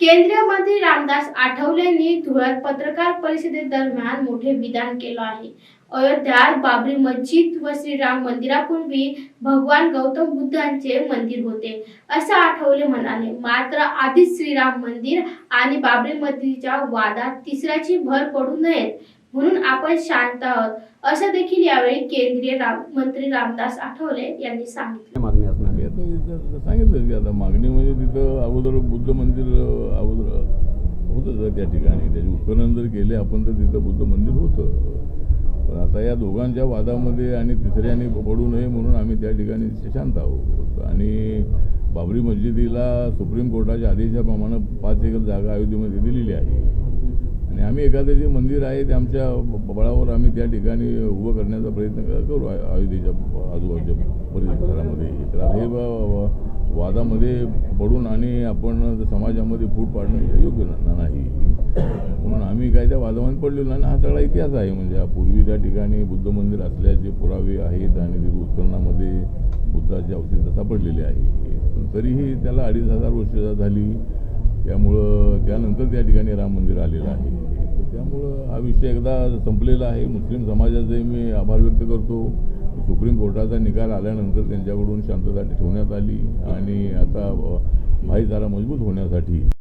केंद्रीय मंत्री रामदास आठवलेंनी धुळ्यात पत्रकार परिषदेदरम्यान मोठे विधान केलं आहे. अयोध्यात बाबरी मस्जिद व श्रीराम मंदिरापूर्वी भगवान गौतम बुद्धांचे मंदिर होते असं आठवले म्हणाले मात्र आधीच श्रीराम मंदिर आणि बाबरी मस्जिदच्या वादात तिसऱ्याची भर पडू नयेत म्हणून आपण शांत आहोत असं देखील यावेळी केंद्रीय राम मंत्री रामदास आठवले यांनी सांगितलं. मागणी असणार. मी आता सांगितलं की आता मागणी म्हणजे तिथं अगोदर बुद्ध मंदिर अगोदर होतं त्या ठिकाणी. त्याचे उत्खनन जर केले आपण तर तिथं बुद्ध मंदिर होतं. पण आता या दोघांच्या वादामध्ये आणि तिसऱ्याने पडू नये म्हणून आम्ही त्या ठिकाणी शांत आहोत. आणि बाबरी मस्जिदीला सुप्रीम कोर्टाच्या आदेशाप्रमाणे पाच एकर जागा अयोध्येमध्ये दिलेली आहे. आणि आम्ही एखादं जे मंदिर आहे ते आमच्या बळावर आम्ही त्या ठिकाणी उभं करण्याचा प्रयत्न करू अयोध्येच्या आजूबाजूच्या परिसरामध्ये. तर हे व- वादामध्ये पडून आणि आपण समाजामध्ये फूट पाडणं योग्य नाही. म्हणून आम्ही काय त्या वादामध्ये पडलेलो नाही. आणि हा सगळा इतिहास आहे. म्हणजे पूर्वी त्या ठिकाणी बुद्ध मंदिर असल्याचे पुरावे आहेत आणि तिथे उत्खननामध्ये बुद्धाचे अवशेष सापडलेले आहे. पण तरीही त्याला अडीच हजार वर्ष झाली. त्यामुळं त्यानंतर त्या ठिकाणी राम मंदिर आलेलं आहे. तर त्यामुळं हा विषय एकदा संपलेला आहे. मुस्लिम समाजाचे मी आभार व्यक्त करतो. सुप्रीम कोर्टाचा निकाल आल्यानंतर त्यांच्याकडून शांतता ठेवण्यात आली आणि आता भाईचारा मजबूत होण्यासाठी